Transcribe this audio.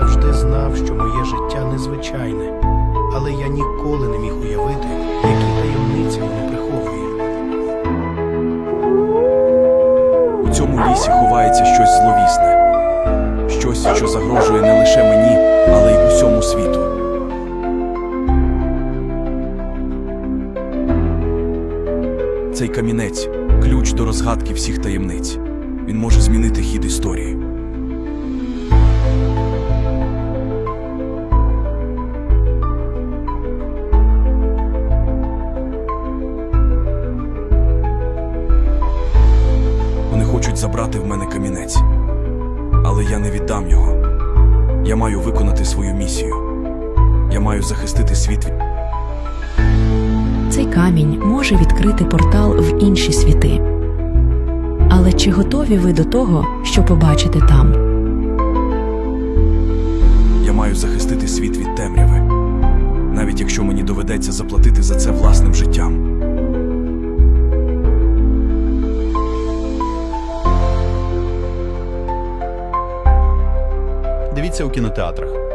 завжди знав, що моє життя незвичайне, але я ніколи не міг уявити, які таємниці воно приховує. У цьому лісі ховається щось зловісне, щось, що загрожує не лише мені, але й усьому світу. Цей камінець ключ до розгадки всіх таємниць. Він може змінити хід історії. Хочуть забрати в мене камінець. Але я не віддам його. Я маю виконати свою місію. Я маю захистити світ. Цей камінь може відкрити портал в інші світи. Але чи готові ви до того, що побачите там? Я маю захистити світ від темряви, навіть якщо мені доведеться заплатити за це власним життям. Дивіться у кінотеатрах.